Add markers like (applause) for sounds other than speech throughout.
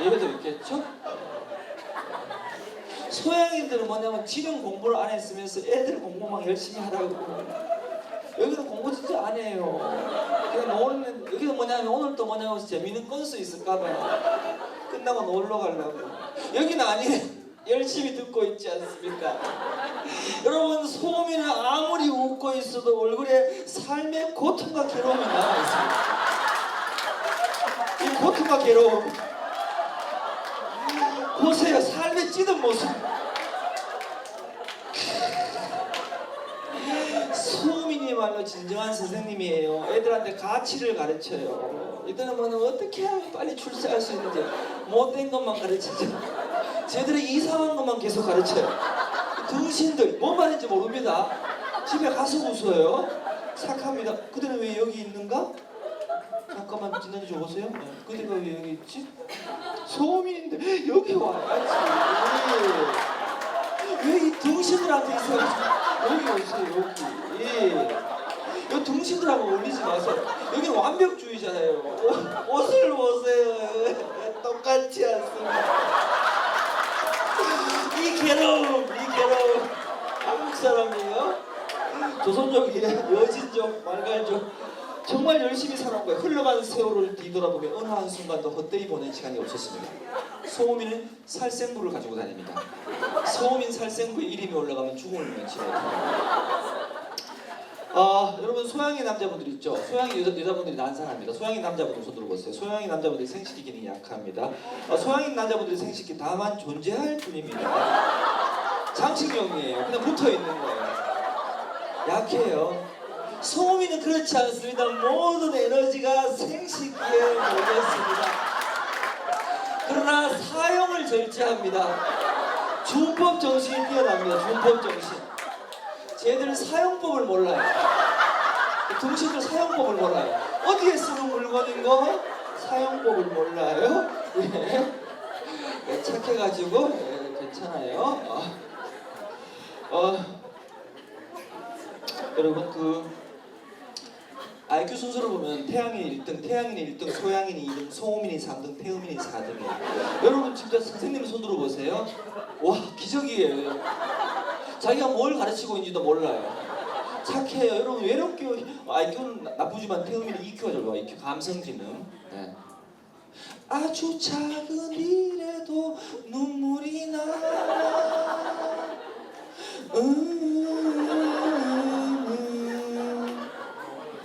예배도 있겠죠? 소양이들은 뭐냐면 지는 공부를 안 했으면서 애들 공부만 열심히 하라고. 여기는 공부 진짜 안 해요. 그냥 여기는 뭐냐면 오늘 또 뭐냐면 재밌는 건수 있을까봐 끝나고 놀러 가려고. 여기는 아니에요 열심히 듣고 있지 않습니까? 여러분 소민은 아무리 웃고 있어도 얼굴에 삶의 고통과 괴로움이 남아 있습니다. 이 고통과 괴로움 보세요 삶에 찌든 모습. 소민이말로 진정한 선생님이에요. 애들한테 가치를 가르쳐요. 이들은 뭐는 어떻게 하면 빨리 출세할 수 있는지 못된 것만 가르치죠. 쟤들은 이상한 것만 계속 가르쳐요. 등신들 뭔 말인지 모릅니다. 집에 가서 웃어요. 착합니다. 그들은 왜 여기 있는가? 잠깐만 지난주 좀 오세요. 네. 그들가 왜 여기 있지? 소민인데 여기 와야지 왜 이 등신들한테 있어요 여기 오세요 여기. 예. 이 등신들하고 어울리지 마세요. 여기는 완벽주의잖아요. 옷- 옷을 보세요. 똑같지 않습니다. 이 괴로움 이 괴로움. 한국 사람이에요? 조선족이에요? 여진족 말갈족 정말 열심히 살아온 거예요. 흘러간 세월을 뒤돌아보며 어느 한순간도 헛되이 보낸 시간이 없었습니다. 소음이는 살생부를 가지고 다닙니다. 소음인 살생부의 이름이 올라가면 죽음을 면치 못합니다. 아 여러분 소양이 남자분들 있죠? 소양이 여자, 여자분들이 난산합니다. 소양이 남자분들 손 들어보세요. 소양이 남자분들이 생식기 기능이 약합니다. 아, 소양이 남자분들이 생식기 다만 존재할 뿐입니다. 장식용이에요. 그냥 붙어 있는 거예요. 약해요 소음이는 그렇지 않습니다. 모든 에너지가 생식기에 모였습니다. 그러나 사용을 절제합니다. 준법 정신이 뛰어납니다. 준법 정신. 쟤들은 사용법을 몰라요. 등신들 사용법을 몰라요. 어디에 쓰는 물건인 거? 사용법을 몰라요? 예. 예, 착해가지고 예, 괜찮아요. 어. 어. 여러분 그 IQ 순서로 보면 태양이 1등, 태양인이 1등, 소양인이 2등, 소음인이 3등, 태음인이 4등이에요. 여러분 진짜 선생님 손 들어 보세요. 와 기적이에요. 자기가 뭘 가르치고 있는지도 몰라요. 착해요. 여러분 외롭게 IQ는 나쁘지만 태음이는 EQ가 좋아요. EQ 감성 기능. 네. 아주 작은 일에도 눈물이 나. 음,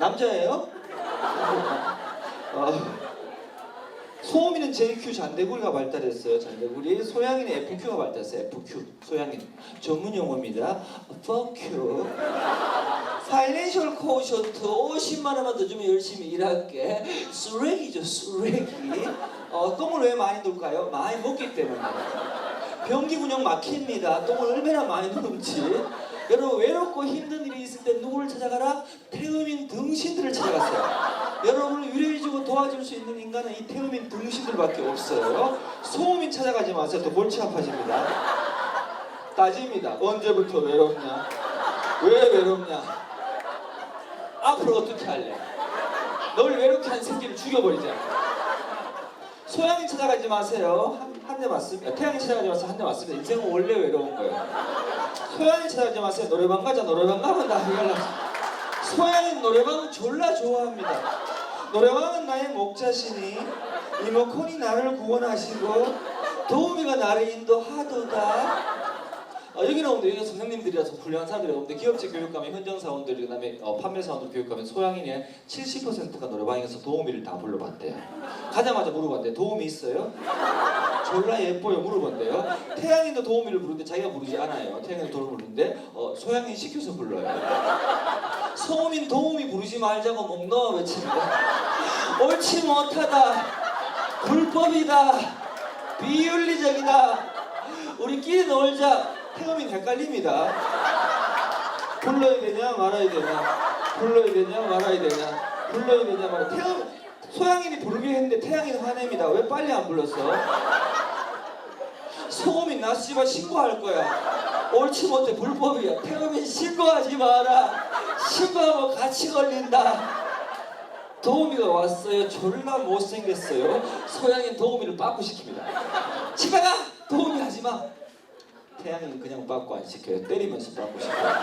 남자예요? 어, 소음이는 JQ 잔대구리가 발달했어요. 잔대구리. 소양이는 FQ가 발달했어요. FQ. 소양인. 전문 용어입니다. Fuck. 파이낸셜 코션트 50만 원만 더 주면 열심히 일할게. 쓰레기죠, 쓰레기. 어, 똥을 왜 많이 둘까요? 많이 먹기 때문에. 변기군형 막힙니다. 똥을 얼마나 많이 (laughs) 누는지. 여러분 외롭고 힘든 일이 있을 때 누구를 찾아가라? 태음인 등신들을 찾아갔어요. 여러분을 위로해주고 도와줄 수 있는 인간은 이 태음인 등신들밖에 없어요. 소음인 찾아가지 마세요. 또 골치 아파집니다. 따집니다. 언제부터 외롭냐? 왜 외롭냐? 앞으로 어떻게 할래? 널 외롭게 한 새끼를 죽여버리자. 소양이 찾아가지 마세요. 한 대 맞습니다. 태양이 찾아가지 마세요. 한 대 맞습니다. 인생은 원래 외로운 거예요. 소양이 찾아가지 마세요. 노래방 가자. 노래방 가면 나 해갈라. 소양이 노래방 졸라 좋아합니다. 노래방은 나의 목자시니 이모콘이 나를 구원하시고 도우미가 나를 인도하도다. 어, 여기는 오는데 여기 선생님들이라서 훌륭한 사람들이 오는데 기업체 교육감에 현장 사원들 그다음에 어, 판매 사원들 교육감에 소양인의 70%가 노래방에서 도우미를 다 불러봤대요. 가자마자 물어봤대요. 도우미 있어요? 졸라 예뻐요 물어본대요. 태양인도 도우미를 부르는데 자기가 부르지 않아요. 태양인 도우미 부르는데 어, 소양인 시켜서 불러요. 소음인 도우미 부르지 말자고 목 넣어 외칩니다. 옳지 못하다. 불법이다. 비윤리적이다. 우리끼리 놀자. 태음인 헷갈립니다. 불러야 되냐 말아야 되냐. 불러야 되냐 말아야 되냐. 불러야 되냐 말아야 되냐. 태음 소양인이 부르게 했는데 태양이는 화냅니다. 왜 빨리 안 불렀어? 나 씨발 신고할 거야. 옳지 못해 불법이야. 태음인 신고하지 마라. 신고하면 같이 걸린다. 도우미가 왔어요. 졸라 못생겼어요. 소양인 도우미를 빠꾸 시킵니다. 집에 가! 도우미 하지 마! 태양이는 그냥 빠꾸 안 시켜요. 때리면서 빠꾸 시켜요.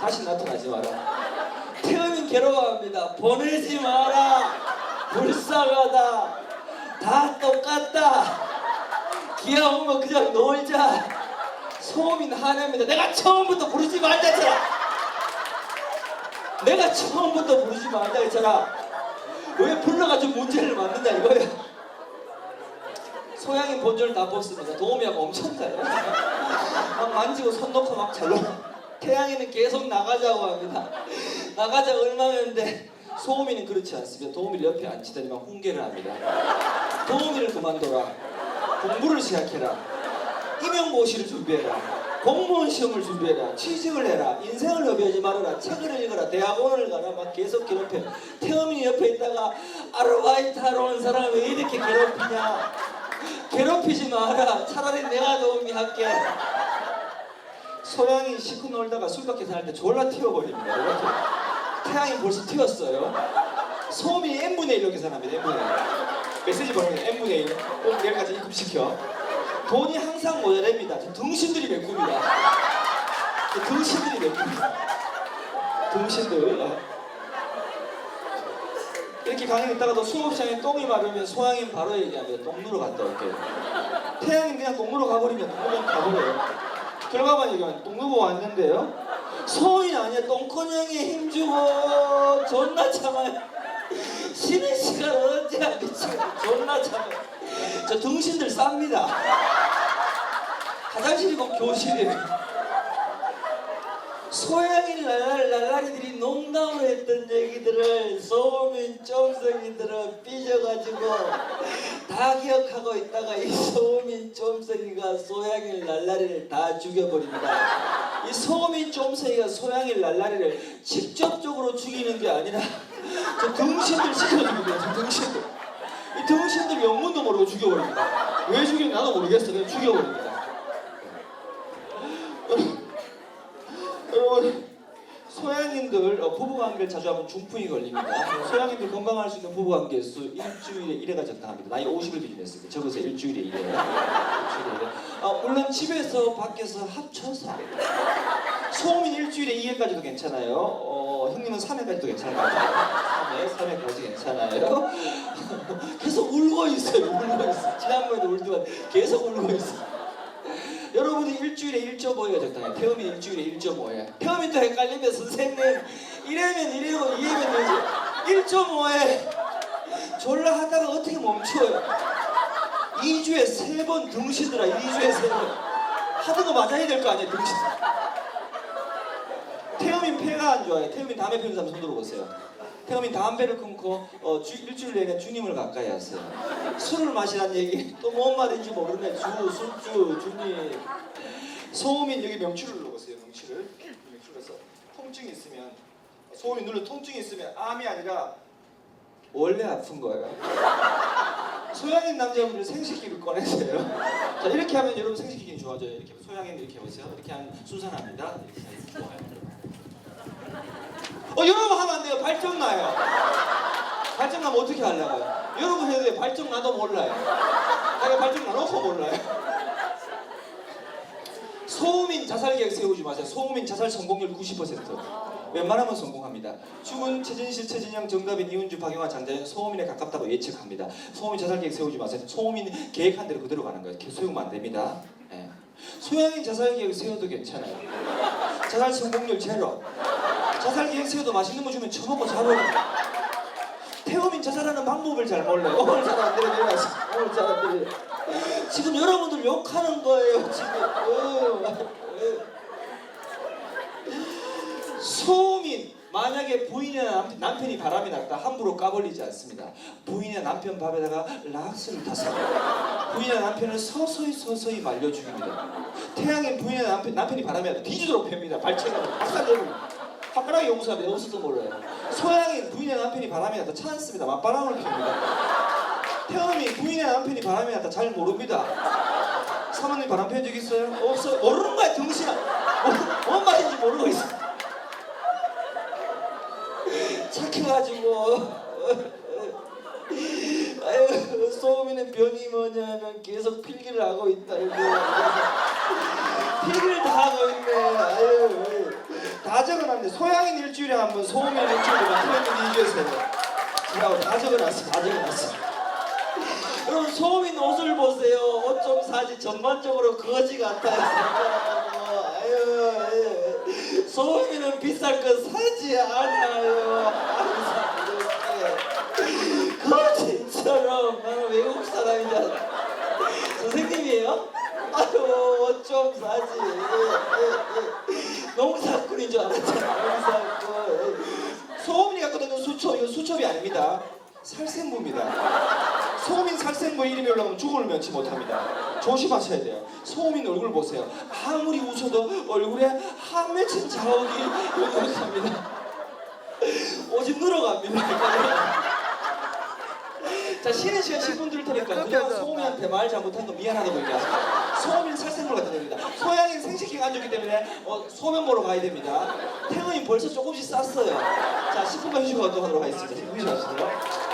다시 나타나지 마라. 태양인 괴로워합니다. 보내지 마라. 불쌍하다. 다 똑같다. 기아 오면 그냥 놀자. 소민 화냅니다. 내가 처음부터 부르지 말자 했잖아. 내가 처음부터 부르지 말자 했잖아. 왜 불러가지고 문제를 만든다 이거야. 소양인 본전을 다 뽑습니다. 도우미하고 엄청 잘해. 막 만지고 손 놓고 막 잘로. 태양이는 계속 나가자고 합니다. 나가자 얼마였는데 소음이는 그렇지 않습니다. 도우미를 옆에 앉히더니 막 훈계를 합니다. 도우미를 그만둬라. 공부를 시작해라. 임용고시를 준비해라. 공무원 시험을 준비해라. 취직을 해라. 인생을 허비하지 말아라. 책을 읽어라. 대학원을 가라. 막 계속 괴롭혀. 태음이 옆에 있다가 아르바이트 하러 온 사람을 왜 이렇게 괴롭히냐. 괴롭히지 마라. 차라리 내가 도움이 할게. 소양이 시커 놀다가 술 밖에 살때 졸라 튀어버립니다. 이렇게. 태양이 벌써 튀었어요. 소음이 n분의 1로 계산합니다. n분의 1. 메시지 보내면 n분의 1. 꼭 내일까지 입금시켜. 돈이 항상 모자랍니다. 저 등신들이 메꿉니다. 저 등신들이 메꿉니다. 등신들. 어. 이렇게 강의 있다가도 수업 시간에 똥이 마르면 소양인 바로 얘기합니다. 똥누러 갔다 올게요. 태양이 그냥 똥누러 가버리면 똥누러 가버려요. 결과만 얘기하면 똥누고 왔는데요. 소인 아니야 똥커녕에 힘주고 존나 참아요. 쉬는 시간 언제 미치고 존나 참아요. 저 등신들 쌉니다. 화장실이고 교실이에요. 소양이 랄랄 랄라리들이 농담을 했던 얘기들을 소민 쫌생이들은 삐져가지고 다 기억하고 있다가 이 소민 쫌생이가 소양이 랄라리를 다 죽여버립니다. 이 소민 쫌생이가 소양이 랄라리를 직접적으로 죽이는 게 아니라 저 등신들 시켜줍니다. 저 등신들. 이 등신들 영문도 모르고 죽여버립니다. 왜 죽이는지 나도 모르겠어. 그냥 죽여버립니다. 소양인들 어, 부부관계를 자주 하면 중풍이 걸립니다. 소양인들 건강할 수 있는 부부관계 수 일주일에 1회가 적당합니다. 나이 50을 기준했습니다. 적어서 일주일에 1회. 일주일에 1회. 어, 물론 집에서 밖에서 합쳐서 소음인 일주일에 2회까지도 괜찮아요. 어, 형님은 3회까지도 괜찮아요. 3회, 3회까지 괜찮아요. (laughs) 계속 울고 있어요. 울고 있어. 지난번에도 울더만 계속 울고 있어. 일주일에 1.5회가 적당해요. 태음이 일주일에 1.5회. 태음이 또 헷갈리면 선생님 이래면 이래고 이래면 이제 1.5회 졸라 하다가 어떻게 멈춰요? 2주에 3번 등시더라. 2주에 3번. 하던 거 맞아야 될 거 아니에요. 등시. 태음인 폐가 안 좋아요. 태음인 담배 피우는 사람 손 들어보세요. 태음인 담배를 끊고 어, 주, 일주일 내내 주님을 가까이 하세요. 술을 마시란 얘기 또 뭔 말인지 모르네. 주, 술주, 주님. 소음인 여기 명추를 눌러보세요. 명추를. 명추에서 통증이 있으면 소음이 눌러 통증이 있으면 암이 아니라 원래 아픈 거예요. (laughs) 소양인 남자분들 생식기를 꺼내세요. 자 이렇게 하면 여러분 생식기는 좋아져요. 이렇게 소양인 이렇게 보세요. 이렇게 하면 순산합니다. 어 여러분 하면 안 돼요. 발정 나요. 발정 나면 어떻게 하려고요? 여러분 해도 돼요. 발정 나도 몰라요. 내가 발정 나놓고 몰라요. 자살 계획 세우지 마세요. 소음인 자살 성공률 90%. 웬만하면 성공합니다. 죽은 최진실, 최진영, 정답인 이은주, 박영화, 장자연 소음인에 가깝다고 예측합니다. 소음인 자살 계획 세우지 마세요. 소음인 계획한 대로 그대로 가는 거예요. 세우면 안 됩니다. 예. 소양인 자살 계획 세워도 괜찮아요. 자살 성공률 제로. 자살 계획 세워도 맛있는 거 주면 처먹고 잘 어울려. 태우민 자살하는 방법을 잘 몰라요. 오늘 잘안 내려가시. 오늘 잘안 되려. 지금 여러분들 욕하는 거예요. 지금. 소민 만약에 남, 남편이 바람이 났다 함부로 까벌리지 않습니다. 부인이나 남편 밥에다가 락스를 타서 부인이나 남편을 서서히 서서히 말려 죽입니다. 태양인 부인이나 남편, 남편이 바람이 났다 뒤지도록 팹니다. 발채가 박살 내고 화가락이 용서합니다. 없어도 몰라요. 소양인 부인의 남편이 바람이 났다 찾습니다. 맞바람을 핍니다. 태음이 부인의 남편이 바람이 났다 잘 모릅니다. 사모님 바람 펴본 적 있어요? 없어요. 모르는 거야 등신아. 뭐, 뭔 말인지 모르고 있어. 착해가지고 아유 소음이는 병이 뭐냐면 계속 필기를 하고 있다 필기를 다 하고 있네 아유 다 적어놨네 소양인 일주일에 한 번 소음인 일주일에 한 틀렸는 이주에서 지라고 다 적어놨어 다 적어놨어 여러분 소민 옷을 보세요. 옷 좀 사지 전반적으로 거지 같아요. 아유, 아유. 소민은 비쌀 거 사지 않아요. 거지처럼 나는 외국 알았- 선생님이에요? 아유 옷 좀 사지. 농사꾼인 줄 알았잖아. 농사꾼. 소음이 갖고 다니는 수첩 이건 수첩이 아닙니다 살생부입니다 소음인 살생부 이름이 올라오면 죽음을 면치 못합니다. 조심하셔야 돼요. 소음인 얼굴 보세요. 아무리 웃어도 얼굴에 한 맺힌 자욱이 올라갑니다. 오줌 늘어갑니다. 자 쉬는 시간 10분 들 테니까 그동안 소음이한테 말 잘못한 거 미안하다고 얘기하세요. 소음인 살생부가 됩니다. 소양인 생식기가 안 좋기 때문에 어, 소면 보러 가야 됩니다. 태어인 벌써 조금씩 쌌어요. 자 10분간 휴식 하도록 하겠습니다. 휴식하시죠